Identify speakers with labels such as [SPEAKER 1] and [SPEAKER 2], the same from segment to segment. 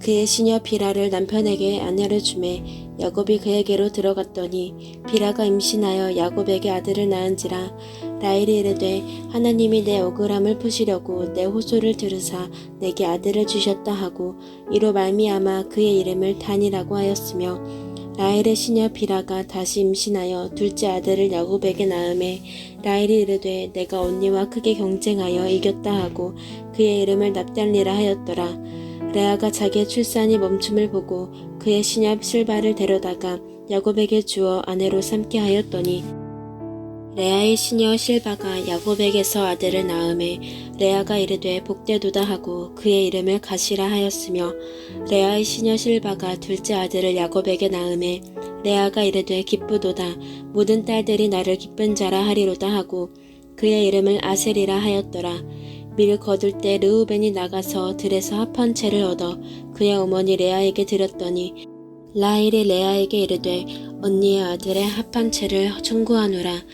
[SPEAKER 1] 그의 시녀 비라를 남편에게 아내를 주매 야곱이 그에게로 들어갔더니 비라가 임신하여 야곱에게 아들을 낳은지라 라헬이 이르되 하나님이 내 억울함을 푸시려고 내 호소를 들으사 내게 아들을 주셨다 하고 이로 말미암아 그의 이름을 단이라고 하였으며 라헬의 시녀 비라가 다시 임신하여 둘째 아들을 야곱에게 낳음에 라헬이 이르되 내가 언니와 크게 경쟁하여 이겼다 하고 그의 이름을 납달리라 하였더라 레아가 자기의 출산이 멈춤을 보고 그의 시녀 실바를 데려다가 야곱에게 주어 아내로 삼게 하였더니 레아의 시녀 실바가 야곱에게서 아들을 낳음에 레아가 이르되 복되도다 하고 그의 이름을 가시라 하였으며 레아의 시녀 실바가 둘째 아들을 야곱에게 낳음에 레아가 이르되 기쁘도다. 모든 딸들이 나를 기쁜 자라 하리로다 하고 그의 이름을 아셀이라 하였더라 밀 거둘 때 르우벤이 나가서 들에서 합한 채를 얻어 그의 어머니 레아에게 드렸더니 라헬이 레아에게 이르되 언니의 아들의 합한 채를 청구하노라.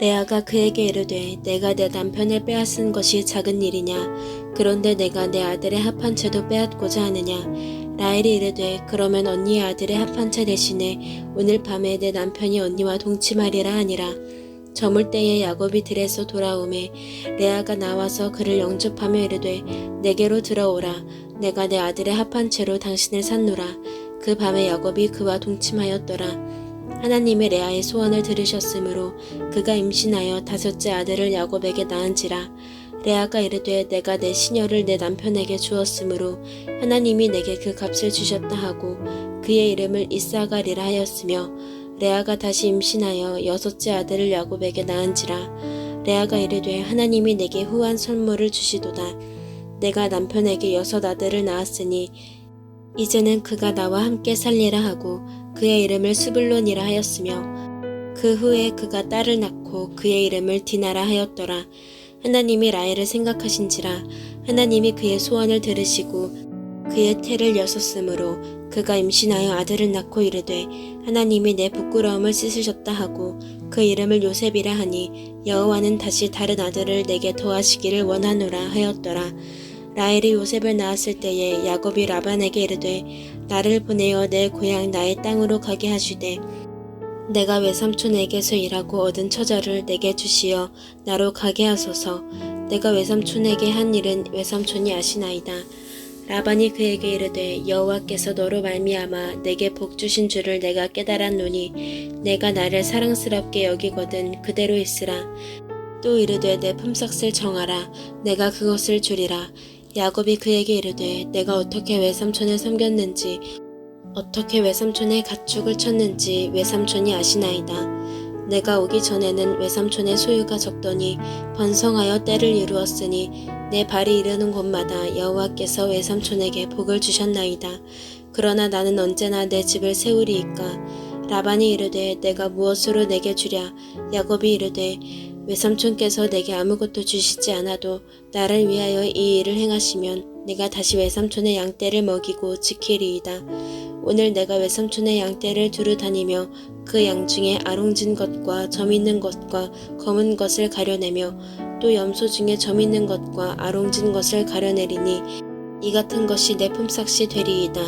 [SPEAKER 1] 레아가 그에게 이르되 내가 내 남편을 빼앗은 것이 작은 일이냐? 그런데 내가 내 아들의 합한 채도 빼앗고자 하느냐? 라헬이 이르되 그러면 언니의 아들의 합한 채 대신에 오늘 밤에 내 남편이 언니와 동침하리라 하니라 저물 때에 야곱이 들에서 돌아오매 레아가 나와서 그를 영접하며 이르되 내게로 들어오라. 내가 내 아들의 합한 채로 당신을 산노라. 그 밤에 야곱이 그와 동침하였더라. 하나님의 레아의 소원을 들으셨으므로 그가 임신하여 다섯째 아들을 야곱에게 낳은지라. 레아가 이르되 내가 내 시녀를 내 남편에게 주었으므로 하나님이 내게 그 값을 주셨다 하고 그의 이름을 이사가리라 하였으며 레아가 다시 임신하여 여섯째 아들을 야곱에게 낳은지라. 레아가 이르되 하나님이 내게 후한 선물을 주시도다. 내가 남편에게 여섯 아들을 낳았으니 이제는 그가 나와 함께 살리라 하고 그의 이름을 스불론이라 하였으며 그 후에 그가 딸을 낳고 그의 이름을 디나라 하였더라. 하나님이 라헬을 생각하신지라. 하나님이 그의 소원을 들으시고 그의 태를 여섰으므로 그가 임신하여 아들을 낳고 이르되 하나님이 내 부끄러움을 씻으셨다 하고 그 이름을 요셉이라 하니 여호와는 다시 다른 아들을 내게 더하시기를 원하노라 하였더라. 라헬이 요셉을 낳았을 때에 야곱이 라반에게 이르되 나를 보내어 내 고향 나의 땅으로 가게 하시되 내가 외삼촌에게서 일하고 얻은 처자를 내게 주시어 나로 가게 하소서. 내가 외삼촌에게 한 일은 외삼촌이 아시나이다 라반이 그에게 이르되 여호와께서 너로 말미암아 내게 복 주신 줄을 내가 깨달았노니 내가 나를 사랑스럽게 여기거든 그대로 있으라. 또 이르되 내 품삯을 정하라. 내가 그것을 주리라. 야곱이 그에게 이르되 내가 어떻게 외삼촌을 섬겼는지 어떻게 외삼촌의 가축을 쳤는지 외삼촌이 아시나이다. 내가 오기 전에는 외삼촌의 소유가 적더니 번성하여 때를 이루었으니 내 발이 이르는 곳마다 여호와께서 외삼촌에게 복을 주셨나이다. 그러나 나는 언제나 내 집을 세우리이까. 라반이 이르되 내가 무엇으로 내게 주랴. 야곱이 이르되 외삼촌께서 내게 아무것도 주시지 않아도 나를 위하여 이 일을 행하시면 내가 다시 외삼촌의 양떼를 먹이고 지키리이다. 오늘 내가 외삼촌의 양떼를 두루 다니며 그 양 중에 아롱진 것과 점 있는 것과 검은 것을 가려내며 또 염소 중에 점 있는 것과 아롱진 것을 가려내리니 이 같은 것이 내 품삯이 되리이다.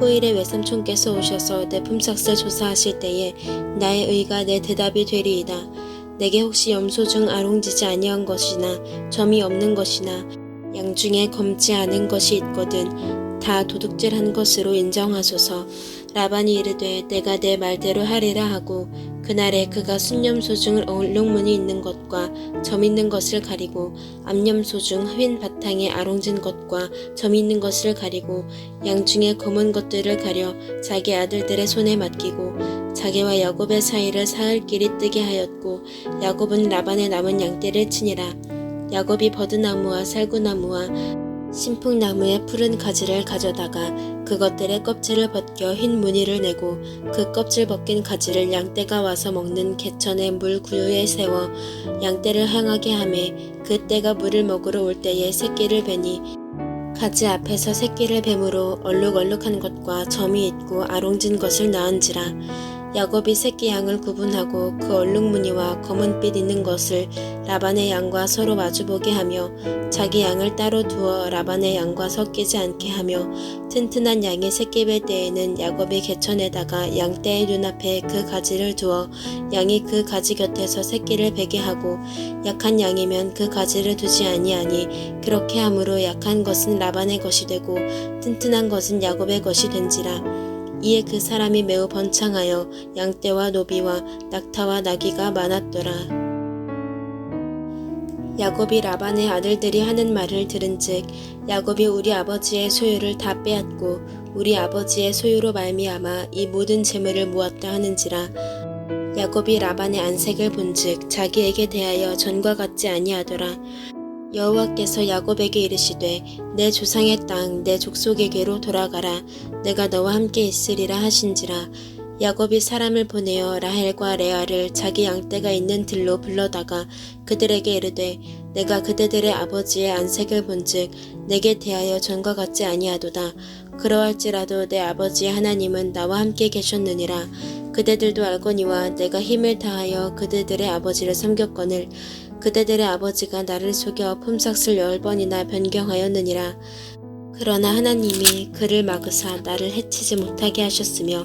[SPEAKER 1] 호일의 외삼촌께서 오셔서 내 품삯을 조사하실 때에 나의 의가 내 대답이 되리이다. 내게 혹시 염소 중 아롱지지 아니한 것이나 점이 없는 것이나 양 중에 검지 않은 것이 있거든 다 도둑질한 것으로 인정하소서 라반이 이르되 내가 내 말대로 하리라 하고 그날에 그가 순염소 중 얼룩무늬 있는 것과 점 있는 것을 가리고 암염소 중휜 바탕에 아롱진 것과 점 있는 것을 가리고 양 중에 검은 것들을 가려 자기 아들들의 손에 맡기고 자기와 야곱의 사이를 사흘 길이 뜨게 하였고 야곱은 라반의 남은 양떼를 치니라. 야곱이 버드나무와 살구나무와 신풍나무의 푸른 가지를 가져다가 그것들의 껍질을 벗겨 흰 무늬를 내고 그 껍질 벗긴 가지를 양떼가 와서 먹는 개천의 물 구유에 세워 양떼를 향하게 하매 그 떼가 물을 먹으러 올 때에 새끼를 베니 가지 앞에서 새끼를 뱀으로 얼룩얼룩한 것과 점이 있고 아롱진 것을 낳은지라 야곱이 새끼 양을 구분하고 그 얼룩무늬와 검은빛 있는 것을 라반의 양과 서로 마주보게 하며 자기 양을 따로 두어 라반의 양과 섞이지 않게 하며 튼튼한 양의 새끼 뵐 때에는 야곱이 개천에다가 양떼의 눈앞에 그 가지를 두어 양이 그 가지 곁에서 새끼를 베게 하고 약한 양이면 그 가지를 두지 아니하니 그렇게 함으로 약한 것은 라반의 것이 되고 튼튼한 것은 야곱의 것이 된지라 이에 그 사람이 매우 번창하여 양떼와 노비와 낙타와 나귀가 많았더라. 야곱이 라반의 아들들이 하는 말을 들은즉 야곱이 우리 아버지의 소유를 다 빼앗고 우리 아버지의 소유로 말미암아 이 모든 재물을 모았다 하는지라 야곱이 라반의 안색을 본즉 자기에게 대하여 전과 같지 아니하더라 여호와께서 야곱에게 이르시되 내 조상의 땅 내 족속에게로 돌아가라. 내가 너와 함께 있으리라 하신지라. 야곱이 사람을 보내어 라헬과 레아를 자기 양떼가 있는 들로 불러다가 그들에게 이르되 내가 그대들의 아버지의 안색을 본즉 내게 대하여 전과 같지 아니하도다. 그러할지라도 내 아버지의 하나님은 나와 함께 계셨느니라. 그대들도 알거니와 내가 힘을 다하여 그대들의 아버지를 섬겼거늘 그대들의 아버지가 나를 속여 품삯을 열 번이나 변경하였느니라. 그러나 하나님이 그를 막으사 나를 해치지 못하게 하셨으며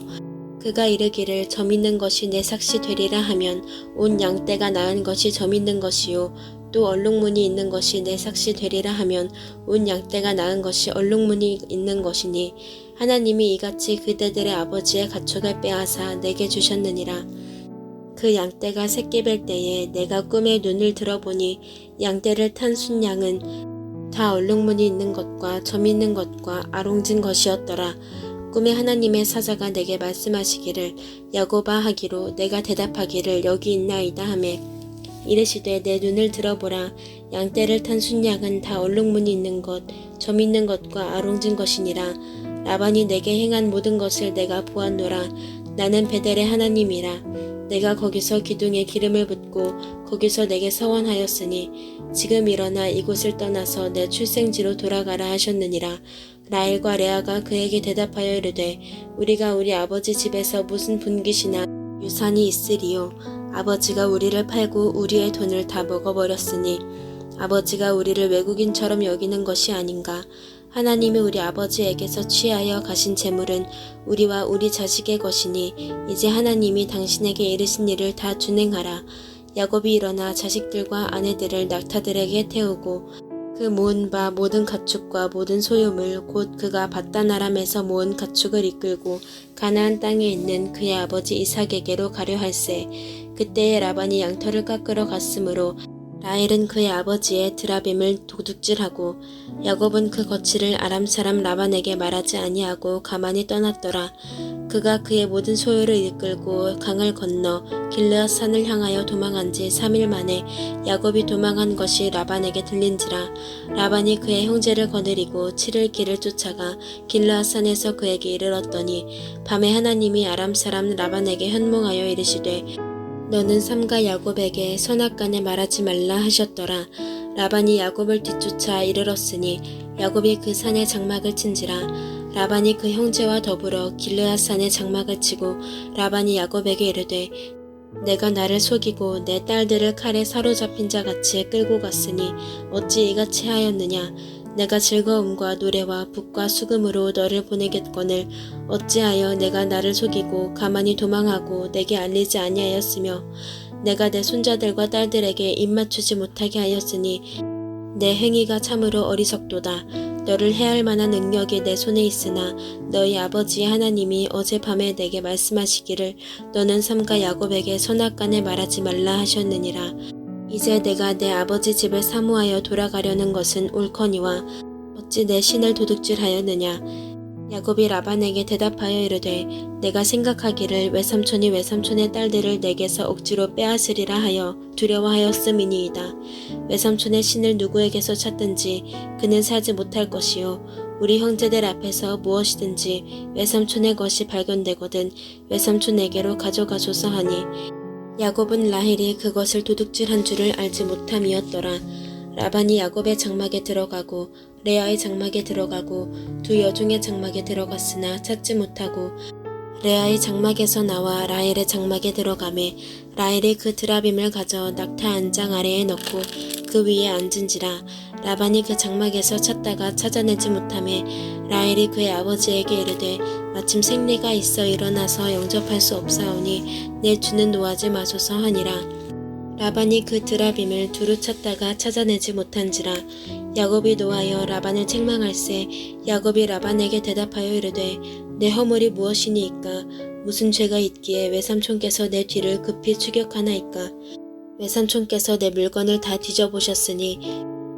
[SPEAKER 1] 그가 이르기를 점 있는 것이 내 삭시 되리라 하면 온 양떼가 낳은 것이 점 있는 것이요 또 얼룩무늬 있는 것이 내 삭시 되리라 하면 온 양떼가 낳은 것이 얼룩무늬 있는 것이니 하나님이 이같이 그대들의 아버지의 가축을 빼앗아 내게 주셨느니라. 그 양떼가 새끼 뵐 때에 내가 꿈에 눈을 들어보니 양떼를 탄 순양은 다 얼룩무늬 있는 것과 점 있는 것과 아롱진 것이었더라. 꿈에 하나님의 사자가 내게 말씀하시기를 야고바 하기로 내가 대답하기를 여기 있나이다 하매. 이르시되 내 눈을 들어보라. 양떼를 탄 순양은 다 얼룩무늬 있는 것, 점 있는 것과 아롱진 것이니라. 라반이 내게 행한 모든 것을 내가 보았노라. 나는 베델의 하나님이라 내가 거기서 기둥에 기름을 붓고 거기서 내게 서원하였으니 지금 일어나 이곳을 떠나서 내 출생지로 돌아가라 하셨느니라. 라헬과 레아가 그에게 대답하여 이르되 우리가 우리 아버지 집에서 무슨 분깃이나 유산이 있으리요. 아버지가 우리를 팔고 우리의 돈을 다 먹어버렸으니 아버지가 우리를 외국인처럼 여기는 것이 아닌가. 하나님이 우리 아버지에게서 취하여 가신 재물은 우리와 우리 자식의 것이니 이제 하나님이 당신에게 이르신 일을 다 준행하라. 야곱이 일어나 자식들과 아내들을 낙타들에게 태우고 그 모은 바 모든 가축과 모든 소유물 곧 그가 바다나람에서 모은 가축을 이끌고 가나안 땅에 있는 그의 아버지 이삭에게로 가려 할세 그때에 라반이 양털을 깎으러 갔으므로 라헬은 그의 아버지의 드라빔을 도둑질하고 야곱은 그 거취를 아람 사람 라반에게 말하지 아니하고 가만히 떠났더라. 그가 그의 모든 소유를 이끌고 강을 건너 길르앗 산을 향하여 도망한 지 3일 만에 야곱이 도망한 것이 라반에게 들린지라 라반이 그의 형제를 거느리고 7일 길을 쫓아가 길르앗 산에서 그에게 이르렀더니 밤에 하나님이 아람 사람 라반에게 현몽하여 이르시되 너는 삼가 야곱에게 선악간에 말하지 말라 하셨더라. 라반이 야곱을 뒤쫓아 이르렀으니 야곱이 그 산에 장막을 친지라. 라반이 그 형제와 더불어 길르앗 산에 장막을 치고 라반이 야곱에게 이르되 내가 나를 속이고 내 딸들을 칼에 사로잡힌 자 같이 끌고 갔으니 어찌 이같이 하였느냐 내가 즐거움과 노래와 북과 수금으로 너를 보내겠거늘 어찌하여 내가 나를 속이고 가만히 도망하고 내게 알리지 아니하였으며 내가 내 손자들과 딸들에게 입맞추지 못하게 하였으니 내 행위가 참으로 어리석도다. 너를 해할 만한 능력이 내 손에 있으나 너희 아버지 하나님이 어젯밤에 내게 말씀하시기를 너는 삼가 야곱에게 선악간에 말하지 말라 하셨느니라. 이제 내가 내 아버지 집을 사모하여 돌아가려는 것은 옳거니와 어찌 내 신을 도둑질하였느냐 야곱이 라반에게 대답하여 이르되 내가 생각하기를 외삼촌이 외삼촌의 딸들을 내게서 억지로 빼앗으리라 하여 두려워하였음이니이다. 외삼촌의 신을 누구에게서 찾든지 그는 사지 못할 것이요 우리 형제들 앞에서 무엇이든지 외삼촌의 것이 발견되거든 외삼촌에게로 가져가소서 하니 야곱은 라헬이 그것을 도둑질한 줄을 알지 못함이었더라. 라반이 야곱의 장막에 들어가고 레아의 장막에 들어가고 두 여종의 장막에 들어갔으나 찾지 못하고 레아의 장막에서 나와 라헬의 장막에 들어가매 라헬이 그 드라빔을 가져 낙타 안장 아래에 넣고 그 위에 앉은지라 라반이 그 장막에서 찾다가 찾아내지 못하매 라헬이 그의 아버지에게 이르되 마침 생리가 있어 일어나서 영접할 수 없사오니 내 주는 노하지 마소서 하니라. 라반이 그 드라빔을 두루 찾다가 찾아내지 못한지라 야곱이 노하여 라반을 책망할세 야곱이 라반에게 대답하여 이르되 내 허물이 무엇이니이까? 무슨 죄가 있기에 외삼촌께서 내 뒤를 급히 추격하나이까? 외삼촌께서 내 물건을 다 뒤져보셨으니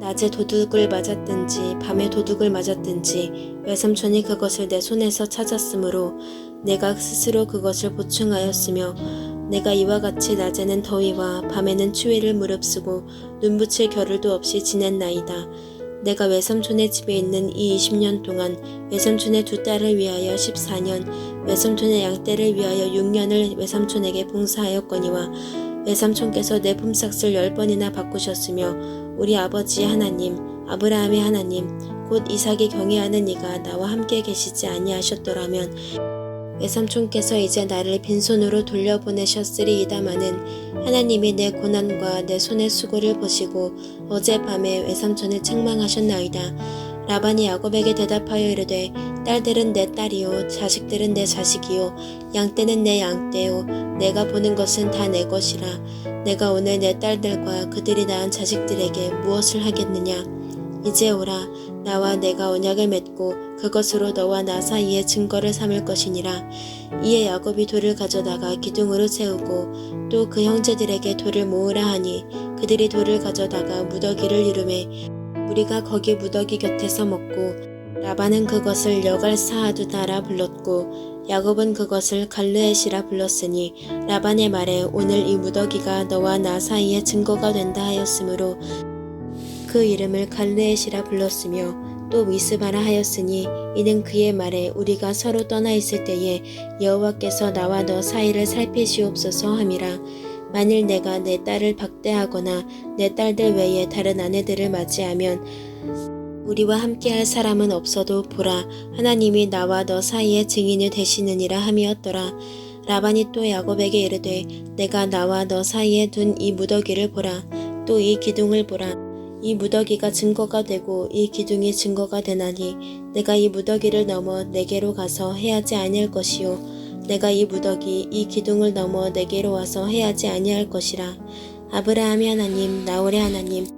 [SPEAKER 1] 낮에 도둑을 맞았든지 밤에 도둑을 맞았든지 외삼촌이 그것을 내 손에서 찾았으므로 내가 스스로 그것을 보충하였으며 내가 이와 같이 낮에는 더위와 밤에는 추위를 무릅쓰고 눈붙일 겨를도 없이 지냈나이다. 내가 외삼촌의 집에 있는 이 20년 동안 외삼촌의 두 딸을 위하여 14년, 외삼촌의 양떼를 위하여 6년을 외삼촌에게 봉사하였거니와 외삼촌께서 내 품삯을 열 번이나 바꾸셨으며 우리 아버지 하나님, 아브라함의 하나님, 곧 이삭이 경외하는 이가 나와 함께 계시지 아니하셨더라면 외삼촌께서 이제 나를 빈손으로 돌려보내셨으리이다마는 하나님이 내 고난과 내 손의 수고를 보시고 어젯밤에 외삼촌을 책망하셨나이다. 라반이 야곱에게 대답하여 이르되 딸들은 내 딸이요 자식들은 내 자식이요 양떼는 내 양떼요. 내가 보는 것은 다 내 것이라. 내가 오늘 내 딸들과 그들이 낳은 자식들에게 무엇을 하겠느냐? 이제 오라. 나와 내가 언약을 맺고 그것으로 너와 나 사이에 증거를 삼을 것이니라. 이에 야곱이 돌을 가져다가 기둥으로 세우고 또 그 형제들에게 돌을 모으라 하니 그들이 돌을 가져다가 무더기를 이루매 우리가 거기 무더기 곁에서 먹고 라반은 그것을 여갈 사하두다라 불렀고 야곱은 그것을 갈르엣이라 불렀으니 라반의 말에 오늘 이 무더기가 너와 나 사이에 증거가 된다 하였으므로 그 이름을 갈르엣이라 불렀으며 또 미스바라 하였으니 이는 그의 말에 우리가 서로 떠나 있을 때에 여호와께서 나와 너 사이를 살피시옵소서 함이라. 만일 내가 내 딸을 박대하거나 내 딸들 외에 다른 아내들을 맞이하면 우리와 함께할 사람은 없어도 보라 하나님이 나와 너 사이에 증인이 되시느니라 함이었더라. 라반이 또 야곱에게 이르되 내가 나와 너 사이에 둔 이 무더기를 보라. 또 이 기둥을 보라. 이 무더기가 증거가 되고 이 기둥이 증거가 되나니 내가 이 무더기를 넘어 내게로 가서 해하지 아니할 것이요. 내가 이 무더기 이 기둥을 넘어 내게로 와서 해하지 아니할 것이라. 아브라함의 하나님 나홀의 하나님